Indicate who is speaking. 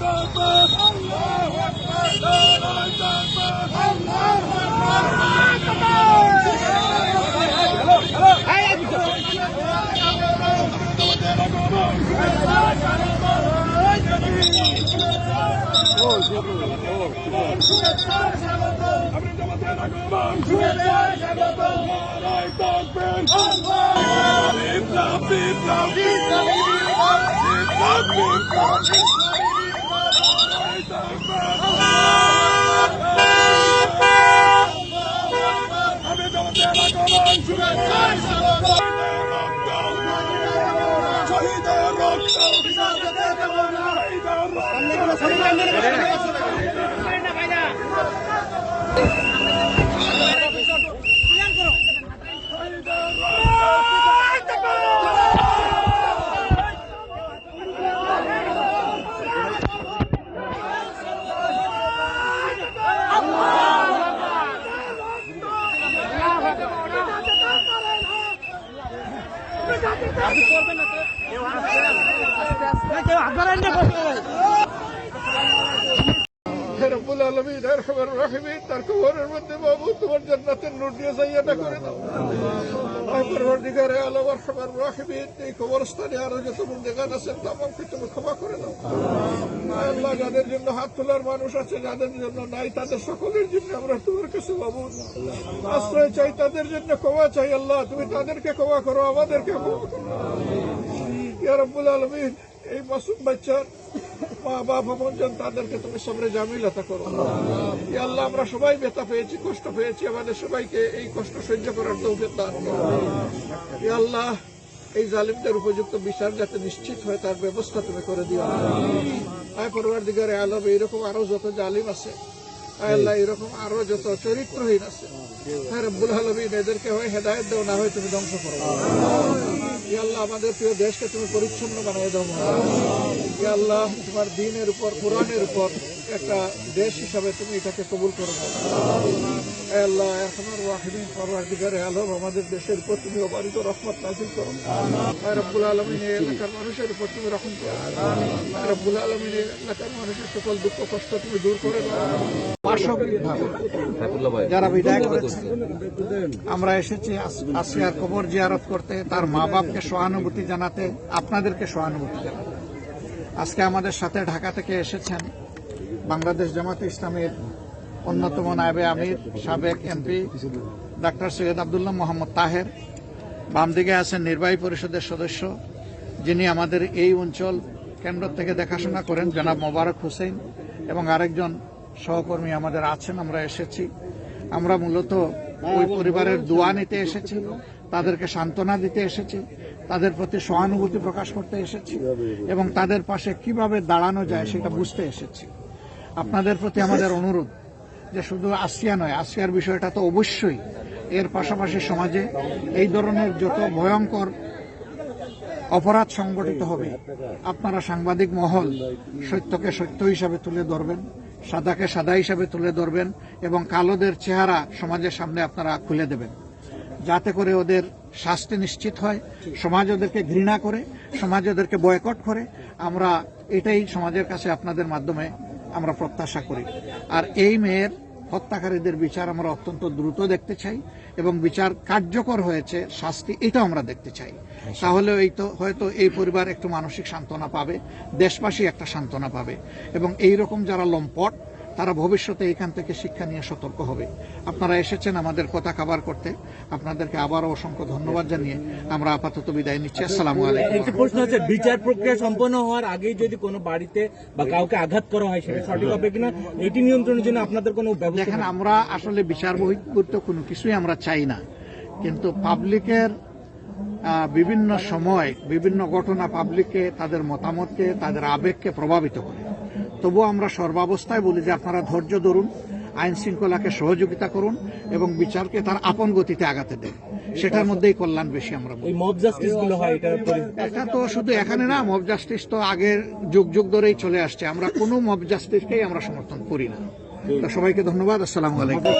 Speaker 1: হে রব্বুল আলমিন আর খবর রাখিমিন তার কবরের মধ্যে বাবু তোমার জান্নাতের নূর দিয়ে জায়গাটা করে দাও আলম ক্ষমা করে দাও। আল্লাহ, যাদের জন্য হাত তোলার মানুষ আছে, যাদের জন্য নাই, তাদের সকলের জন্য আমরা তোমার কাছে বাবু আশ্রয় চাই তাদের জন্য, ক্ষমা চাই আল্লাহ, তুমি তাদেরকে ক্ষমা করো, আমাদেরকে ক্ষমা করো। ইয়া রব্বুল এই মাসুম বাচ্চার মা তাদেরকে তুমি সবরে জামিলতা করো। আল্লাহ। আমরা সবাই ব্যথা পেয়েছি কষ্ট পেয়েছি আমাদের সবাইকে এই কষ্ট সহ্য করার তৌফিক দান করো। আল্লাহ। এই জালিমদের উপযুক্ত বিচার যাতে নিশ্চিত হয় তার ব্যবস্থা তুমি করে দিও। আয় পরিবার দিগারে আলম এইরকম আরও যত জালিম আছে আল্লাহ এরকম আরও যত চরিত্রহীন আছে হ্যাঁ আলমিন এদেরকে হয় হেদায়ত দাও, না হয় তুমি ধ্বংস করো। আল্লাহ আমাদের প্রিয় দেশকে তুমি পরিচ্ছন্ন বানিয়ে দাও ইয়া তোমার দিনের উপর, কোরআনের উপর একটা দেশ হিসাবে তুমি এটাকে কবুল করো আল্লাহ, এখন ওয়াহিদিন, পরওয়ারদিগারে আলম আমাদের দেশের উপর তুমি অবারিত রহমত নাজিল করো রব্বুল আলমিন এলাকার মানুষের উপর তুমি রহম করো রব্বুল আলমিন এলাকার মানুষের সকল দুঃখ কষ্ট তুমি দূর করে দাও
Speaker 2: যারা আমরা এসেছি আস- আসিয়ার কবর জিয়ারত করতে, তার মা বাপকে সহানুভূতি জানাতে, আপনাদেরকে সহানুভূতি জানাতে। আজকে আমাদের সাথে ঢাকা থেকে এসেছেন বাংলাদেশ জামাতে ইসলামের অন্যতম নায়বে আমির, সাবেক এমপি ডাক্তার সৈয়দ আবদুল্লাহ মোহাম্মদ তাহের বাম দিকে আছেন নির্বাহী পরিষদের সদস্য, যিনি আমাদের এই অঞ্চল কেন্দ্র থেকে দেখাশোনা করেন, জনাব মোবারক হোসেন এবং আরেকজন সহকর্মী আমাদের আছেন, আমরা এসেছি। আমরা মূলত ওই পরিবারের দোয়া নিতে এসেছি, তাদেরকে সান্ত্বনা দিতে এসেছি, তাদের প্রতি সহানুভূতি প্রকাশ করতে এসেছি এবং তাদের পাশে কীভাবে দাঁড়ানো যায় সেটা বুঝতে এসেছি। আপনাদের প্রতি আমাদের অনুরোধ যে শুধু আসিয়া নয়, আসিয়ার বিষয়টা তো অবশ্যই। এর পাশাপাশি সমাজে এই ধরনের যত ভয়ঙ্কর অপরাধ সংগঠিত হবে, আপনারা সাংবাদিক মহল সত্যকে সত্য হিসাবে তুলে ধরবেন। সাদাকে সাদা হিসাবে তুলে ধরবেন এবং কালোদের চেহারা সমাজের সামনে আপনারা খুলে দেবেন। যাতে করে ওদের শাস্তি নিশ্চিত হয়, সমাজ ওদেরকে ঘৃণা করে, সমাজ ওদেরকে বয়কট করে। আমরা এটাই সমাজের কাছে আপনাদের মাধ্যমে আমরা প্রত্যাশা করি। আর এই মেয়ের হত্যাকারীদের বিচার আমরা অত্যন্ত দ্রুত দেখতে চাই এবং বিচার কার্যকর হয়েছে, শাস্তি এটা আমরা দেখতে চাই। তাহলে এই তো, হয়তো এই পরিবার একটু মানসিক সান্ত্বনা পাবে, দেশবাসী একটা সান্ত্বনা পাবে এবং এই রকম যারা লম্পট তারা ভবিষ্যতে এখান থেকে শিক্ষা নিয়ে সতর্ক হবে। আপনারা এসেছেন আমাদের কথা কাবার করতে। আপনাদেরকে আবারও অসংখ্য ধন্যবাদ জানিয়ে আমরা আপাতত বিদায় নিচ্ছি। আসসালামু আলাইকুম।
Speaker 3: একটি প্রশ্ন হচ্ছে বিচার প্রক্রিয়া সম্পন্ন হওয়ার আগেই যদি কোনো বাড়িতে বা কাউকে আঘাত করা হয় সেটা সঠিক হবে কিনা এটি নিয়ন্ত্রণের জন্য আপনাদের কোনো ব্যবস্থা
Speaker 2: দেখেন আমরা আসলে বিচার বহির্ভূত কোনো কিছুই আমরা চাই না। কিন্তু পাবলিকের বিভিন্ন সময় বিভিন্ন ঘটনা পাবলিককে তাদের মতামতকে তাদের আবেগকে প্রভাবিত করে। তবুও আমরা সর্বাবস্থায় বলি যে আপনারা ধৈর্য ধরুন আইন শৃঙ্খলাকে সহযোগিতা করুন এবং বিচারকে তার আপন গতিতে আগাতে দেন। সেটার মধ্যেই কল্যাণ বেশি আমরা
Speaker 3: এটা
Speaker 2: এটা তো শুধু এখানে না মব জাস্টিস তো আগের যুগ যুগ ধরেই চলে আসছে। আমরা কোনো মব জাস্টিসকেই আমরা সমর্থন করি না। তো সবাইকে ধন্যবাদ আসসালামু আলাইকুম।